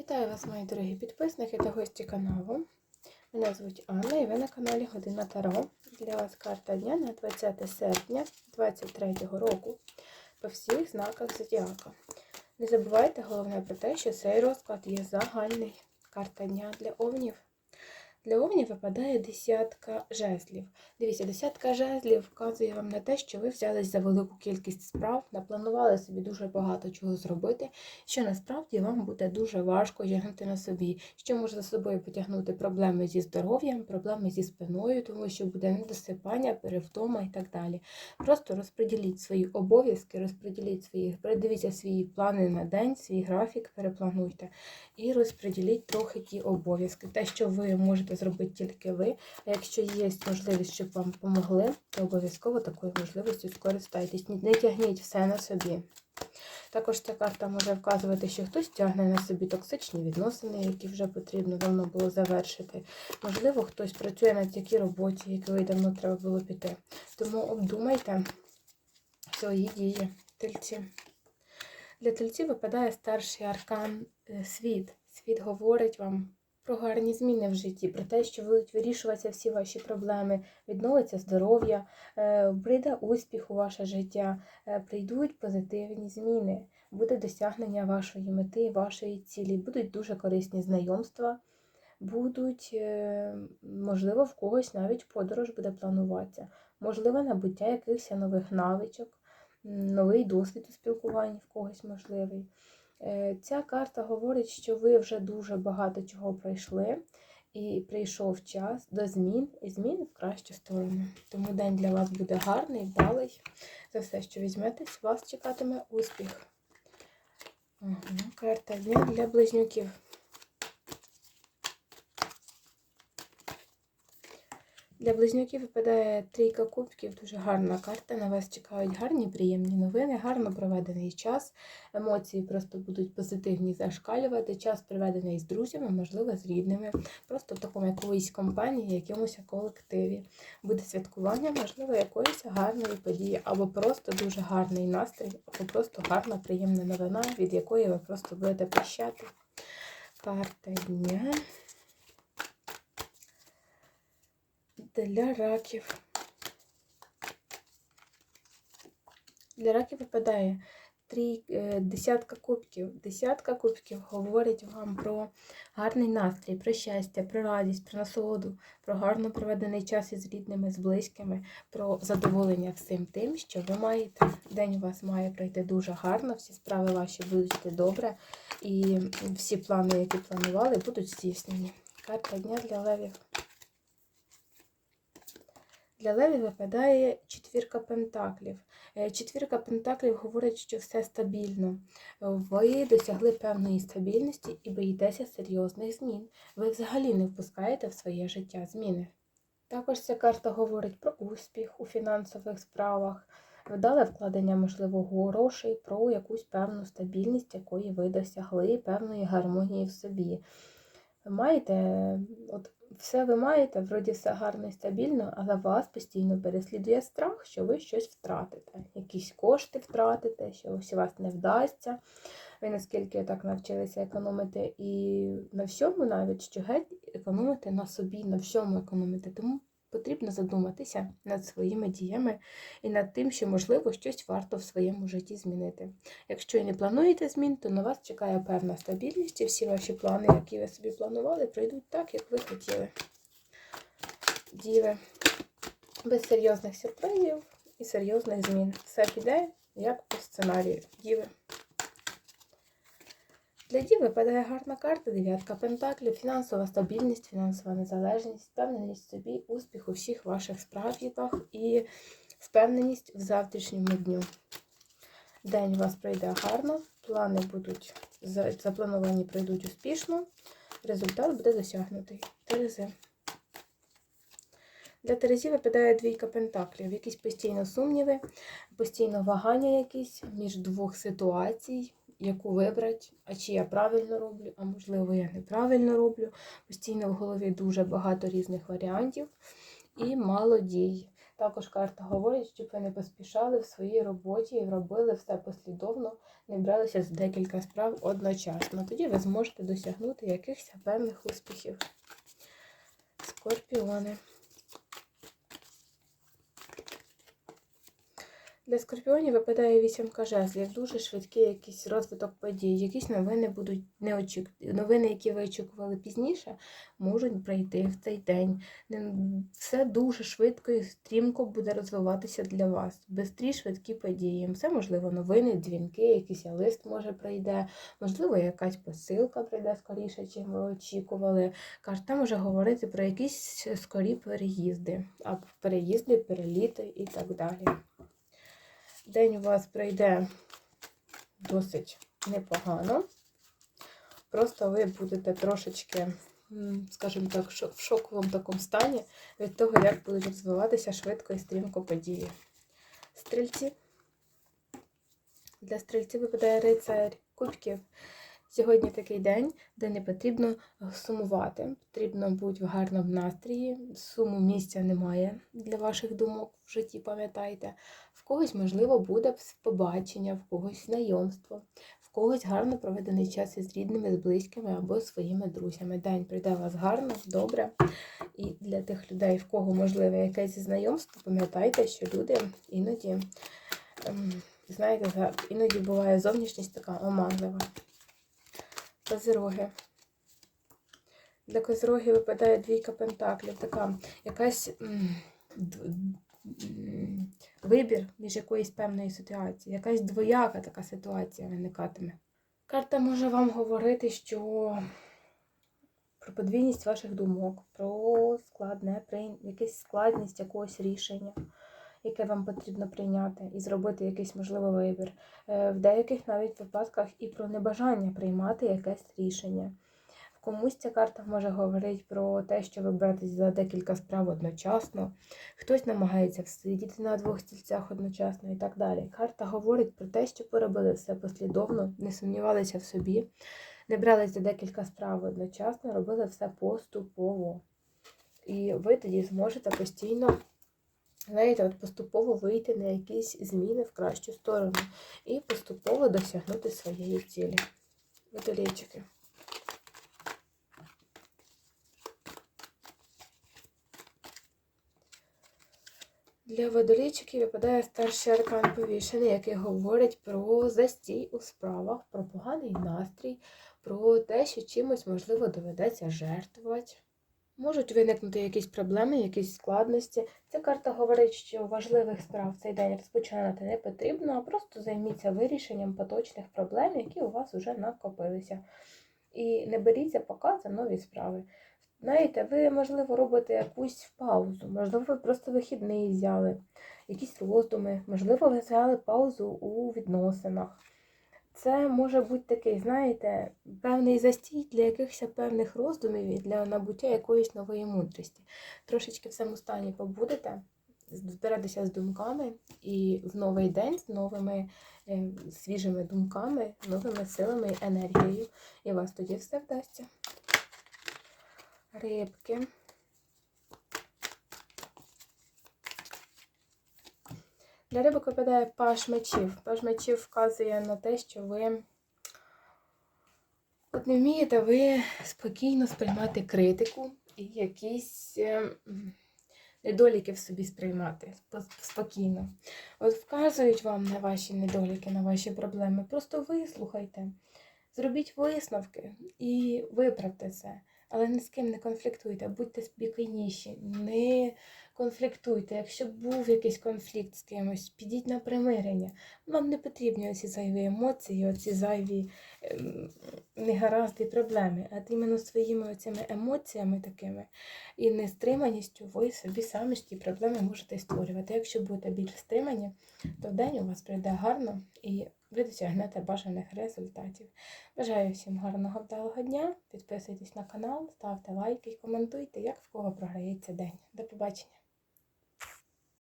Вітаю вас, мої дорогі підписники та гості каналу. Мене звуть Анна і ви на каналі Година Таро. Для вас карта дня на 20 серпня 2023 року по всіх знаках Зодіака. Не забувайте головне про те, що цей розклад є загальний. Карта дня для овнів. Для овнів випадає десятка жезлів. Дивіться, десятка жезлів вказує вам на те, що ви взялись за велику кількість справ, напланували собі дуже багато чого зробити, що насправді вам буде дуже важко тягнути на собі, що може за собою потягнути проблеми зі здоров'ям, проблеми зі спиною, тому що буде недосипання, перевтома і так далі. Просто розподіліть свої обов'язки, розподіліть свої, передивіться свої плани на день, свій графік, переплануйте і розподіліть трохи ті обов'язки. Те, що ви можете зробити тільки ви. А якщо є можливість, щоб вам допомогли, то обов'язково такою можливістю скористайтесь. Не тягніть все на собі. Також ця карта може вказувати, що хтось тягне на собі токсичні відносини, які вже потрібно давно було завершити. Можливо, хтось працює на такій роботі, якої давно треба було піти. Тому обдумайте свої дії, тельці. Для тельців випадає старший аркан е, світ. Світ говорить вам про гарні зміни в житті, про те, що будуть вирішуватися всі ваші проблеми, відновиться здоров'я, е, прийде успіх у ваше життя, е, прийдуть позитивні зміни, буде досягнення вашої мети, вашої цілі, будуть дуже корисні знайомства, будуть, е, можливо, в когось навіть подорож буде плануватися, можливо, набуття якихось нових навичок, новий досвід у спілкуванні в когось можливий. Е, Ця карта говорить, що ви вже дуже багато чого пройшли, і прийшов час до змін і змін в кращу сторону. Тому день для вас буде гарний, вдалий. За все, що візьметесь, вас чекатиме успіх. Угу. карта дня для близнюків. Для близнюків випадає трійка кубків, дуже гарна карта. На вас чекають гарні, приємні новини, гарно проведений час. Емоції просто будуть позитивні зашкалювати. Час проведений з друзями, можливо, з рідними, просто в такому якоїсь компанії, якомусь колективі. Буде святкування, можливо, якоїсь гарної події, або просто дуже гарний настрій, або просто гарна, приємна новина, від якої ви просто будете прощати. Карта дня. Для раків. Для раків випадає трій, е, десятка кубків. Десятка кубків говорить вам про гарний настрій, про щастя, про радість, про насолоду, про гарно проведений час із рідними, з близькими, про задоволення всім тим, що ви маєте. День у вас має пройти дуже гарно, всі справи ваші будуть добре, і всі плани, які планували, будуть здійснені. Карта дня для левів. Для Леві випадає четвірка пентаклів. Е, Четвірка пентаклів говорить, що все стабільно. Ви досягли певної стабільності і боїтеся серйозних змін. Ви взагалі не впускаєте в своє життя зміни. Також ця карта говорить про успіх у фінансових справах, вдале вкладення можливого грошей, про якусь певну стабільність, якої ви досягли, певної гармонії в собі. Маєте, от все ви маєте, вроді все гарно і стабільно, але вас постійно переслідує страх, що ви щось втратите, якісь кошти втратите, що у вас не вдасться. Ви наскільки так навчилися економити і на всьому, навіть що геть економити на собі, на всьому економити. Тому потрібно задуматися над своїми діями і над тим, що, можливо, щось варто в своєму житті змінити. Якщо і не плануєте змін, то на вас чекає певна стабільність, і всі ваші плани, які ви собі планували, пройдуть так, як ви хотіли. Діви. Без серйозних сюрпризів і серйозних змін. Все піде, як по сценарію. Діви. Для дів випадає гарна карта, дев'ятка пентаклів, фінансова стабільність, фінансова незалежність, впевненість в собі, успіх у всіх ваших справах і впевненість в завтрашньому дню. День у вас пройде гарно, плани будуть заплановані пройдуть успішно, результат буде досягнутий. Терези. Для Терезі випадає двійка пентаклів, якісь постійно сумніви, постійно вагання якісь між двох ситуацій, яку вибрати, а чи я правильно роблю, а можливо я неправильно роблю. Постійно в голові дуже багато різних варіантів і мало дій. Також карта говорить, щоб ви не поспішали в своїй роботі і робили все послідовно, не бралися за декілька справ одночасно. Тоді ви зможете досягнути якихось певних успіхів. Скорпіони. Для скорпіонів випадає вісімка жезлів, дуже швидкий якийсь розвиток подій. Якісь новини будуть неочік... новини, які ви очікували пізніше, можуть прийти в цей день. Все дуже швидко і стрімко буде розвиватися для вас. Бистрі швидкі події. Це можливо новини, дзвінки, якийсь лист може прийде, можливо, якась посилка прийде скоріше, чим ви очікували. Карта може говорити про якісь скорі переїзди, або переїзди, переліти і так далі. День у вас пройде досить непогано. Просто ви будете трошечки, скажімо так, в шоковому такому стані від того, як будуть розвиватися швидко і стрімко події. Стрільці. Для стрільців випадає рицарь кубків. Сьогодні такий день, де не потрібно сумувати. Потрібно бути в гарному настрої. Суму місця немає для ваших думок в житті, пам'ятайте. В когось, можливо, буде побачення, в когось знайомство, в когось гарно проведений час із рідними, з близькими або своїми друзями. День прийде у вас гарно, добре. І для тих людей, в кого можливе якесь знайомство, пам'ятайте, що люди іноді, ем, знаєте, іноді буває зовнішність така оманлива. Козироги. Для козирогів випадає двійка пентаклів, така якась вибір між якоїсь певної ситуації, якась двояка така ситуація виникатиме. Карта може вам говорити, що про подвійність ваших думок, про складне, якусь складність якогось рішення, яке вам потрібно прийняти, і зробити якийсь можливий вибір. Е, В деяких навіть випадках і про небажання приймати якесь рішення. В комусь ця карта може говорити про те, що ви беретесь за декілька справ одночасно, хтось намагається сидіти на двох стільцях одночасно і так далі. Карта говорить про те, що ви робили все послідовно, не сумнівалися в собі, не бралися за декілька справ одночасно, робили все поступово. І ви тоді зможете постійно, знаєте, от поступово вийти на якісь зміни в кращу сторону і поступово досягнути своєї цілі. Водолійчики. Для водолійчиків випадає старший аркан повішений, який говорить про застій у справах, про поганий настрій, про те, що чимось, можливо, доведеться жертвувати. Можуть виникнути якісь проблеми, якісь складності. Ця карта говорить, що важливих справ цей день розпочинати не потрібно, а просто займіться вирішенням поточних проблем, які у вас вже накопилися. І не беріться поки за нові справи. Знаєте, ви, можливо, робите якусь паузу, можливо, ви просто вихідний взяли, якісь роздуми, можливо, ви взяли паузу у відносинах. Це може бути такий, знаєте, певний застій для якихось певних роздумів і для набуття якоїсь нової мудрості. Трошечки в цьому стані побудете, зберетеся з думками і в новий день з новими е, свіжими думками, новими силами і енергією. І вас тоді все вдасться. Рибки. Для рибок випадає паш мечів. Паш мечів вказує на те, що ви от не вмієте ви спокійно сприймати критику і якісь е, недоліки в собі сприймати спокійно. От вказують вам на ваші недоліки, на ваші проблеми. Просто вислухайте, зробіть висновки і виправте це. Але ні з ким не конфліктуйте, будьте спокійніші, не конфліктуйте. Якщо був якийсь конфлікт з кимось, підіть на примирення. Вам не потрібні оці зайві емоції, оці зайві ем, негаразди, проблеми. А іменно своїми оцими емоціями такими і нестриманістю ви собі самі ж ті проблеми можете створювати. Якщо будете більш стримані, то день у вас пройде гарно і ви досягнете бажаних результатів. Бажаю всім гарного вдалого дня. Підписуйтесь на канал, ставте лайки і коментуйте, як в кого програється день. До побачення!